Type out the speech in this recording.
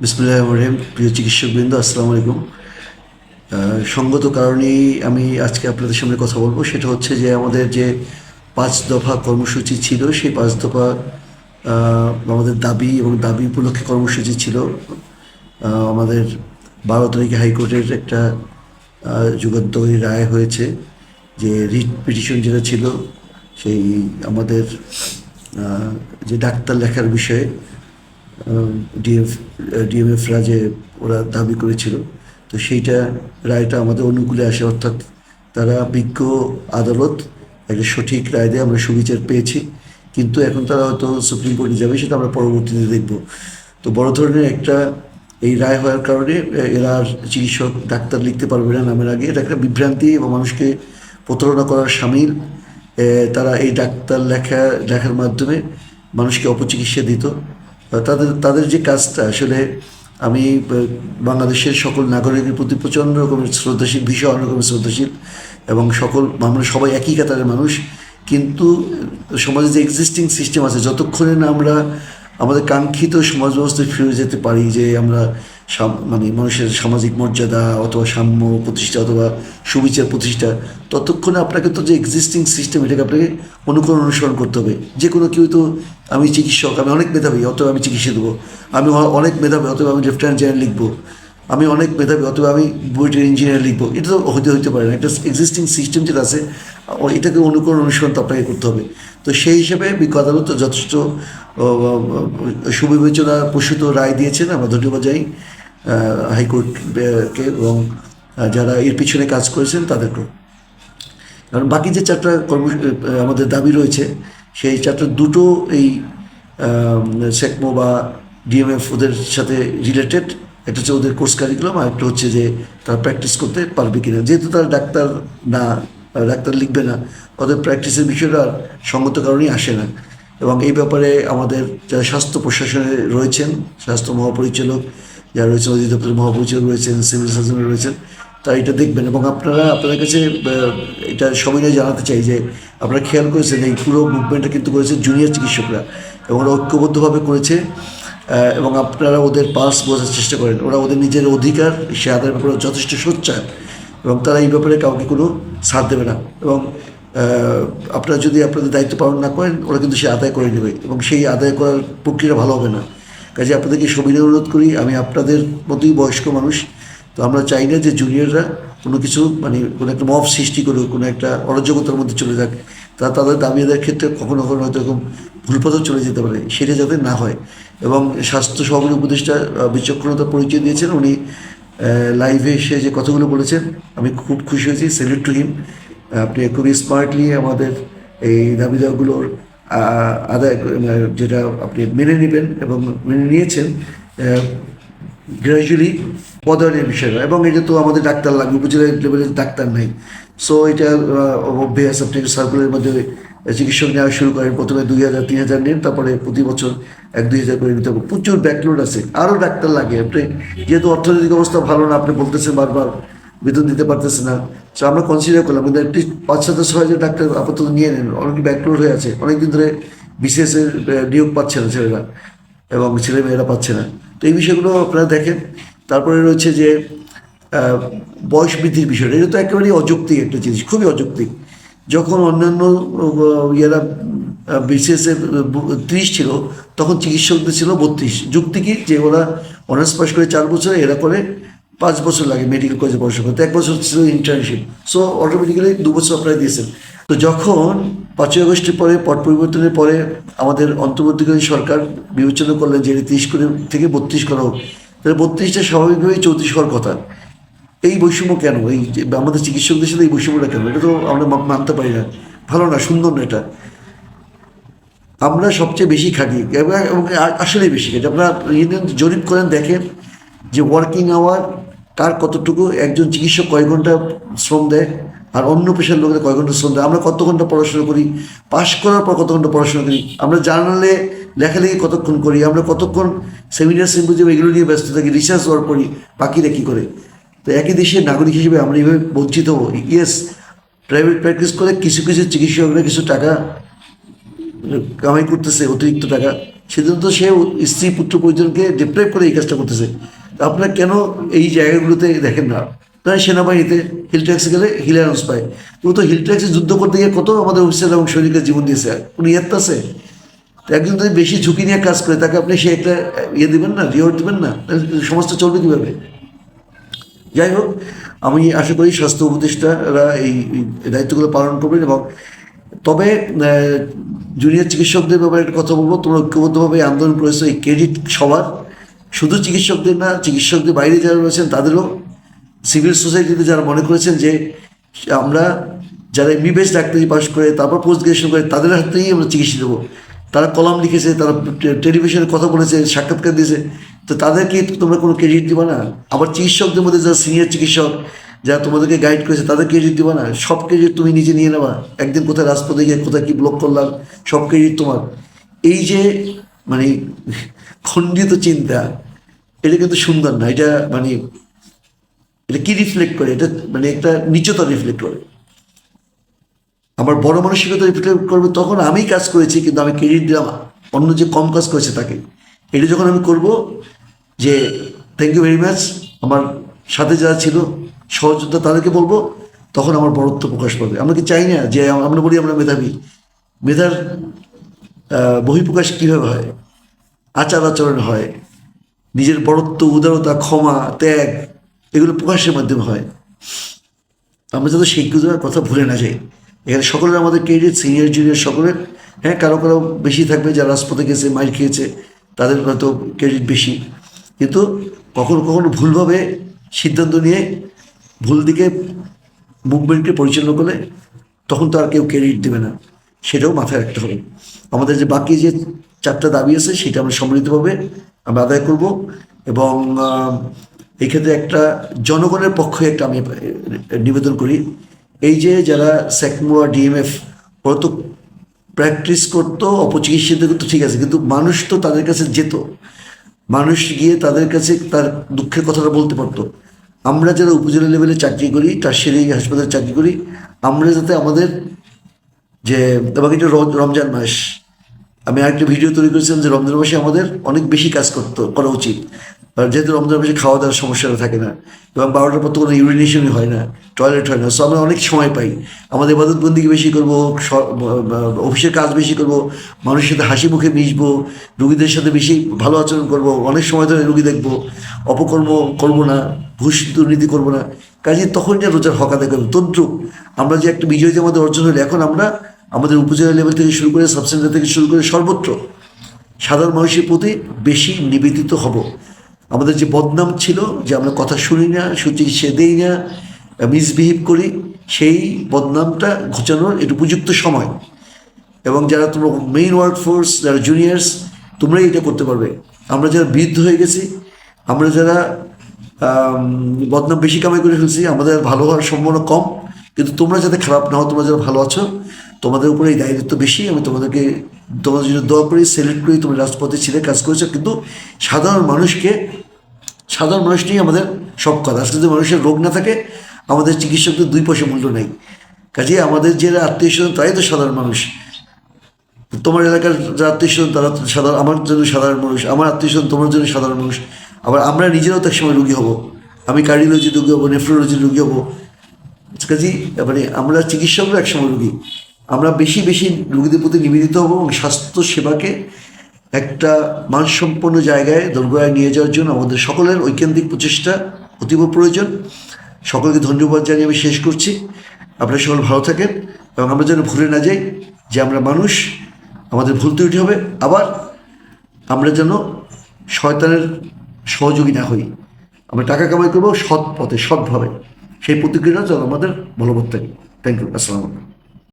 বিসমুল্লাহ রহিম। প্রিয় চিকিৎসকবৃন্দ আসসালামু আলাইকুম। সঙ্গত কারণেই আমি আজকে আপনাদের সামনে কথা বলব। সেটা হচ্ছে যে আমাদের যে পাঁচ দফা কর্মসূচি ছিল সেই পাঁচ দফা আমাদের দাবি এবং দাবি উপলক্ষে কর্মসূচি ছিল। আমাদের বারো তারিখে হাইকোর্টের একটা আহ, যুগান্তকারী রায় হয়েছে যে রিট পিটিশন যেটা ছিল সেই আমাদের যে ডাক্তার লেখার বিষয়ে ডিএফ ডিএমএফরা যে ওরা দাবি করেছিল, তো সেইটা রায়টা আমাদের অনুকূলে আসে, অর্থাৎ তারা বিজ্ঞ আদালত একটা সঠিক রায় দিয়ে আমরা সুবিচার পেয়েছি, কিন্তু এখন তারা হয়তো সুপ্রিম কোর্টে যাবে, সেটা আমরা পরবর্তীতে দেখব। তো বড় ধরনের একটা এই রায় হওয়ার কারণে এরা আর চিকিৎসক, ডাক্তার লিখতে পারবে না নামের আগে, এটা একটা বিভ্রান্তি এবং মানুষকে প্রতারণা করার সামিল। তারা এই ডাক্তার লেখা, লেখার মাধ্যমে মানুষকে অপচিকিৎসা দিত। তাদের তাদের যে কাজটা, আসলে আমি বাংলাদেশের সকল নাগরিকের প্রতি প্রচণ্ড রকমের শ্রদ্ধাশীল, ভীষণ রকমের শ্রদ্ধাশীল, এবং সকল, আমরা সবাই একই কাতারের মানুষ, কিন্তু সমাজে যে এক্সিস্টিং সিস্টেম আছে, যতক্ষণে না আমরা আমাদের কাঙ্ক্ষিত সমাজ ব্যবস্থায় ফিরে যেতে পারি, যে আমরা মানে মানুষের সামাজিক মর্যাদা অথবা সাম্য প্রতিষ্ঠা অথবা সুবিচার প্রতিষ্ঠা, ততক্ষণে আপনাকে তো যে এক্সিস্টিং সিস্টেম এটাকে আপনাকে অনুকরণ অনুসরণ করতে হবে। যে কোনো কেউ তো আমি চিকিৎসক, আমি অনেক মেধাবী অথবা আমি চিকিৎসা দেবো। আমি অনেক মেধাবী অথবা আমি লেফটেন্যান্ট জেনারেল লিখব। আমি অনেক মেধাবী, অথবা আমি বুয়েটের ইঞ্জিনিয়ার লিখব। এটা তো হতে হতে পারে না। একটা এক্সিস্টিং সিস্টেম যেটা আছে এটাকে অনুকরণ, অনুসরণ তো আপনাকে করতে হবে। তো সেই হিসেবে আদালত যথেষ্ট সুবিবেচনা প্রসূত রায় দিয়েছেন আমরা ধন্যবাদ যাই হাইকোর্টকে এবং যারা এর পিছনে কাজ করেছেন তাদেরকেও। কারণ বাকি যে চারটা কর্ম আমাদের দাবি রয়েছে, সেই চারটা দুটো এই সেকমো বা ডিএমএফ ওদের সাথে রিলেটেড একটা হচ্ছে ওদের কোর্স কারিকুলাম আর একটা হচ্ছে যে তারা প্র্যাকটিস করতে পারবে কিনা। যেহেতু তারা ডাক্তার না ডাক্তার লিখবে না, ওদের প্র্যাকটিসের বিষয়টা সঙ্গত কারণেই আসে না। এবং এই ব্যাপারে আমাদের যারা স্বাস্থ্য প্রশাসনে রয়েছেন, স্বাস্থ্য মহাপরিচালক, যারা রয়েছেন, অধিদপ্তরের মহাপরিচালক রয়েছেন সিভিল সার্জন রয়েছেন, তারা এটা দেখবেন। এবং আপনারা, আপনাদের কাছে এটা সবাই জানাতে চাই যে আপনারা খেয়াল করেছেন, এই পুরো মুভমেন্টটা কিন্তু করেছে জুনিয়র চিকিৎসকরা এবং ওরা ঐক্যবদ্ধভাবে করেছে। এবং আপনারা ওদের পালস বোঝার চেষ্টা করেন। ওরা ওদের নিজের অধিকার সে আদায়ের ব্যাপারে যথেষ্ট সোচ্চার। এবং তারা এই ব্যাপারে কাউকে কোনো ছাড় দেবে না। এবং আপনারা যদি আপনাদের দায়িত্ব পালন না করেন, ওরা কিন্তু সে আদায় করে নেবে। এবং সেই আদায় করার প্রক্রিয়া ভালো হবে না। কাজে আপনাদেরকে সবিনয় অনুরোধ করি, আমি আপনাদের মতোই বয়স্ক মানুষ, তো আমরা চাই না যে জুনিয়ররা কোনো কিছু মানে কোনো একটা মব সৃষ্টি করুক, কোনো একটা অরাজকতার মধ্যে চলে যাক। তা তাদের দাবি আদায়ের ক্ষেত্রে কখনো কখনো হয়তো এরকম ভুলপথও চলে যেতে পারে সেটা যাতে না হয়। এবং স্বাস্থ্য সহকারী উপদেষ্টা আহ, বিচক্ষণতার পরিচয় দিয়েছেন উনি লাইভে এসে যে কথাগুলো বলেছেন আমি খুব খুশি হয়েছি সেলিউট টু হিম আপনি খুবই স্মার্টলি আমাদের এই দাবি দাওয়াগুলোর আদায় যেটা আপনি মেনে নেবেন এবং মেনে নিয়েছেন। গ্র্যাজুয়ালি পদায়নের বিষয় না এবং এটা তো আমাদের ডাক্তার লাগবে উপজেলা লেভেলের ডাক্তার নাই। সো এটা অভ্যাস আপনি সার্কুলের মধ্যে চিকিৎসক নেওয়া শুরু করেন, প্রথমে দুই হাজার, তিন হাজার নেন, তারপরে প্রতি বছর এক, দুই হাজার করে নিতে হবে। প্রচুর ব্যাকলোড আছে। আরও ডাক্তার লাগে। আপনি যেহেতু অর্থনৈতিক অবস্থা ভালো না, আপনি বলতেছেন বারবার, বেতন দিতে পারতেছে না। সো আমরা কনসিডার করলাম, কিন্তু একটি পাঁচ সাথে ছয় হাজার ডাক্তার আপাতত নিয়ে নেন। অনেক ব্যাকলোড হয়ে আছে। অনেকদিন ধরে বিশেষ নিয়োগ পাচ্ছে না ছেলেরা, এবং ছেলে মেয়েরা পাচ্ছে না। তো এই বিষয়গুলো আপনারা দেখেন। তারপরে রয়েছে যে বয়স বৃদ্ধির বিষয়টা। এটা তো একেবারেই অযৌক্তিক একটা জিনিস, খুবই অযৌক্তিক। যখন অন্যান্য ইয়েরা বিসিএসে ত্রিশ ছিল, তখন চিকিৎসকদের ছিল বত্রিশ। যুক্তি কি? যে ওরা অনার্স পাস করে চার বছর এরা করে পাঁচ বছর লাগে মেডিকেল কলেজে পড়াশোনা করতে। এক বছর ছিল ইন্টার্নশিপ সো অটোমেটিক্যালি দু বছর আপনারা দিয়েছেন। তো যখন পাঁচই আগস্টের পরে, পট পরিবর্তনের পরে আমাদের অন্তর্বর্তীকালীন সরকার বিবেচনা করলেন যে তিরিশ করে থেকে বত্রিশ করা হোক, তাহলে বত্রিশটা স্বাভাবিকভাবেই চৌত্রিশ হওয়ার কথা। এই বৈষম্য কেন? এই আমাদের চিকিৎসকদের সাথে এই বৈষম্যটা কেন? এটা তো আমরা মানতে পারি না। ভালো না, সুন্দর না এটা। আমরা সবচেয়ে বেশি খাটি, এবং আসলেই বেশি খাটি। আপনারা জরিপ করেন, দেখেন যে ওয়ার্কিং আওয়ার কার কতটুকু একজন চিকিৎসক কয় ঘণ্টা শ্রম দেয়। আর অন্য পেশার লোকেরা কয় ঘণ্টা শ্রম দেয়? আমরা কত ঘণ্টা পড়াশোনা করি? পাশ করার পর কত ঘণ্টা পড়াশোনা করি? আমরা জার্নালে লেখালেখি কতক্ষণ করি? আমরা কতক্ষণ সেমিনার সিম্পোজিয়াম এগুলো নিয়ে ব্যস্ত থাকি রিসার্চ ওয়ার্ক করি? বাকিরা কী করে? তো একই দেশের নাগরিক হিসেবে আমরা এইভাবে বঞ্চিত হব। ইয়েস প্রাইভেট প্র্যাকটিস করে কিছু কিছু চিকিৎসকরা কিছু টাকা কামাই করতেছে, অতিরিক্ত টাকা। সেজন্য তো সে স্ত্রী পুত্র পরিজনকে ডিপ্রাইভ করে এই কাজটা করতেছে। আপনারা কেন এই জায়গাগুলোতে দেখেন না? তাই সেনাবাহিনীতে হিল ট্যাক্সে গেলে হিলারেন্স পায়। ও তো হিল ট্যাক্সে যুদ্ধ করতে গিয়ে কত আমাদের অফিসার এবং সৈনিকের জীবন দিয়েছে? উনি ইয়াত আছে? একজন যদি বেশি ঝুঁকি নিয়ে কাজ করে, তাকে আপনি সে একটা ইয়ে দেবেন না রিওয়ার্ড দেবেন না? সমাজটা চলবে কীভাবে? যাই হোক, আমি আশা করি স্বাস্থ্য উপদেষ্টারা এই দায়িত্বগুলো পালন করবেন এবং তবে জুনিয়র চিকিৎসকদের ব্যাপারে একটা কথা বলব। তোমরা ঐক্যবদ্ধভাবে আন্দোলন করেছ, এই ক্রেডিট সবার। শুধু চিকিৎসকদের না, চিকিৎসকদের বাইরে যারা রয়েছেন, তাদেরও সিভিল সোসাইটিতে যারা মনে করেছেন যে আমরা যারা এমবিবিএস ডাক্তারি পাস করে, তারপর পোস্ট গ্রাজুয়েশন করে, তাদের হাতেই আমরা চিকিৎসা দেবো। তারা কলাম লিখেছে, তারা টেলিভিশনে কথা বলেছে, সাক্ষাৎকার দিয়েছে। তো তাদেরকে তোমরা কোনো ক্রেডিট দিবা না? আবার চিকিৎসকদের মধ্যে যারা সিনিয়র চিকিৎসক, যারা তোমাদেরকে গাইড করেছে, তাদের ক্রেডিট দিবা না? সব ক্রেডিট তুমি নিজে নিয়ে নেবা। একদিন কোথায় রাজপথে গিয়ে কোথায় কী ব্লক করলাম, সব ক্রেডিট তোমার। এই যে মানে খণ্ডিত চিন্তা, এটা কিন্তু সুন্দর না। এটা মানে এটা কি রিফ্লেক্ট করে? এটা মানে একটা নিচতা রিফ্লেক্ট করে। আমার বড় মানসিকতা রিফ্লেক্ট করবে তখন আমি কাজ করেছি, কিন্তু আমি ক্রেডিট দিলাম অন্য যে কম কাজ করেছে তাকে। এটা যখন আমি করব যে থ্যাংক ইউ ভেরি মাচ আমার সাথে যারা ছিল, সহযোদ্ধা তাদেরকে বলব, তখন আমার বড়ত্ব প্রকাশ পাবে। আমরা কি চাই না যে আমরা বলি আমরা মেধাবী? মেধার বহিঃপ্রকাশ কীভাবে হয়? আচার আচরণ হয়। নিজের বড়ত্ব, উদারতা, ক্ষমা, ত্যাগ এগুলো প্রকাশের মাধ্যমে হয়। আমরা যাতে সেইগুলোর কথা ভুলে না যাই। এখানে সকলের আমাদের ক্রেডিট সিনিয়র জুনিয়র সকলের হ্যাঁ কারও কারও বেশি থাকবে, যারা রাজপথে গেছে মাইর খেয়েছে, তাদের হয়তো ক্রেডিট বেশি। কিন্তু কখনো কখনো ভুলভাবে সিদ্ধান্ত নিয়ে ভুল দিকে মুভমেন্টকে পরিচালনা করলে তখন তো আর কেউ ক্রেডিট দেবে না। সেটাও মাথায় রাখতে হবে। আমাদের যে বাকি যে চারটা দাবি আছে, সেটা আমরা সম্মিলিতভাবে আমরা আদায় করব এবং এই ক্ষেত্রে একটা জনগণের পক্ষে একটা আমি নিবেদন করি। এই যে যারা স্যাকমোয়া ডিএমএফ ওরা তো প্র্যাকটিস করতো, অপচিকিৎসা করতো, ঠিক আছে, কিন্তু মানুষ তো তাদের কাছে যেত। মানুষ গিয়ে তাদের কাছে তার দুঃখের কথাটা বলতে পারতো। আমরা যারা উপজেলা লেভেলে চাকরি করি টার্সিয়ারি হাসপাতালে চাকরি করি, আমরা যাতে আমাদের যে এটা র- রমজান মাস, আমি আরেকটা ভিডিও তৈরি করেছিলাম যে রমজান মাসে আমাদের অনেক বেশি কাজ করতে, করা উচিত। আর যেহেতু রমজান মাসে খাওয়া দাওয়ার সমস্যাটা থাকে না, এবং বারোটার পর তো কোনো ইউরিনেশনই হয় না টয়লেট হয় না সো আমরা অনেক সময় পাই। আমাদের বন্দিকে বেশি করব অফিসের কাজ বেশি করব, মানুষের সাথে হাসি মুখে মিশবো, রুগীদের সাথে বেশি ভালো আচরণ করব, অনেক সময় ধরে রুগী দেখব, অপকর্ম করব না ঘুষ দুর্নীতি করব না। কাজে তখন যে রোজার হক আদায় করব তদ্রুপ, আমরা যে একটা বিজয় যে আমাদের অর্জন হলো, এখন আমরা আমাদের উপজেলা লেভেল থেকে শুরু করে সাব সেন্টার থেকে শুরু করে সর্বত্র সাধারণ মানুষের প্রতি বেশি নিবেদিত হব। আমাদের যে বদনাম ছিল, যে আমরা কথা শুনি না সুচিকিৎসা দেই না মিসবিহেভ করি, সেই বদনামটা ঘোচানোর একটু উপযুক্ত সময়। এবং যারা তোমরা মেইন ওয়ার্ক ফোর্স যারা জুনিয়র্স তোমরাই এটা করতে পারবে। আমরা যারা বৃদ্ধ হয়ে গেছি, আমরা যারা বদনাম বেশি কামাই করে ফেলছি, আমাদের ভালো হওয়ার সম্ভাবনা কম। কিন্তু তোমরা যাতে খারাপ না হও, তোমরা যারা ভালো আছো, তোমাদের উপরে এই দায়িত্ব বেশি, আমি তোমাদেরকে তোমাদের জন্য দোয়া করি সেলেক্ট করি, তুমি রাজপথে ছিলে, কাজ করেছ, কিন্তু সাধারণ মানুষকে, সাধারণ মানুষ নিয়ে আমাদের সব কথা। আসলে যদি মানুষের রোগ না থাকে, আমাদের চিকিৎসকদের দুই পয়সা মূল্য নেই। কাজে আমাদের যে আত্মীয় স্বজন তাই তো সাধারণ মানুষ। তোমার এলাকার যারা আত্মীয় স্বজন, তারা সাধারণ, আমার জন্য সাধারণ মানুষ, আমার আত্মীয় স্বজন তোমার জন্য সাধারণ মানুষ। আবার আমরা নিজেরাও তো একসময় রুগী হব। আমি কার্ডিওলজি রুগী হব, নেফ্রোলজি রুগী হব। কাজে মানে আমরা চিকিৎসকরা একসময় রুগী। আমরা বেশি বেশি রুগীদের প্রতি নিবেদিত হব এবং স্বাস্থ্য সেবাকে একটা মানসম্পন্ন জায়গায় দোরগোড়ায় নিয়ে যাওয়ার জন্য আমাদের সকলের ঐকান্তিক প্রচেষ্টা অতীব প্রয়োজন। সকলকে ধন্যবাদ জানিয়ে আমি শেষ করছি। আপনারা সকল ভালো থাকেন এবং আমরা যেন ভুলে না যাই যে আমরা মানুষ, আমাদের ভুল ত্রুটি হবে, আবার আমরা যেন শয়তানের সহযোগী না হই। আমরা টাকা কামাই করব সৎ পথে, সৎভাবে। সেই প্রতিক্রিয়া যেন আমাদের বলবৎ থাকে। থ্যাংক ইউ আসসালামু আলাইকুম।